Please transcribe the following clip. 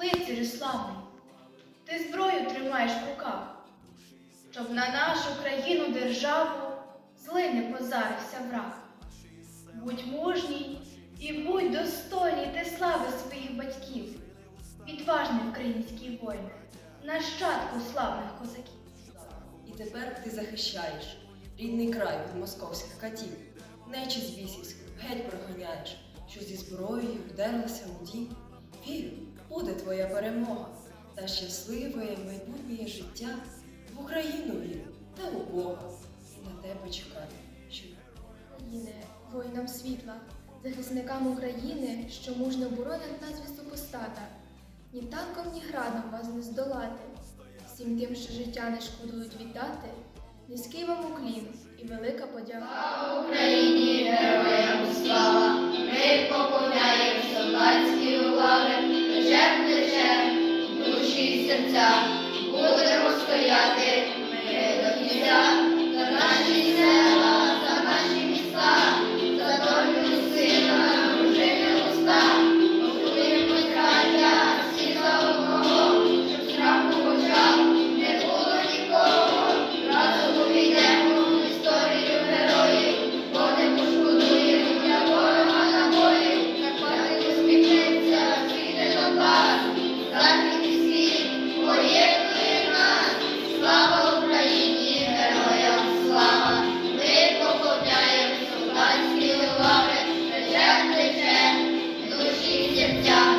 лицарю славний, ти зброю тримаєш в руках, щоб на нашу країну державу зли не позарився враг. Будь мужній і будь достойний ти слави своїх батьків, відважний український воїн, нащадку славних козаків. І тепер ти захищаєш рідний край від московських катів, нечість бісівську геть проганяєш, що зі зброєю вдерлася у дім. Вірю, буде твоя перемога та щасливе майбутнє життя в Україну та у Бога. На тебе чекаю, що України, воїнам світла, захисникам України, що мужньо боронять нас від супостата. Ні танком, ні градом вас не здолати. Всім тим, що життя не шкодують віддати, низький вам уклін і велика подяка. Україні! Linda. job.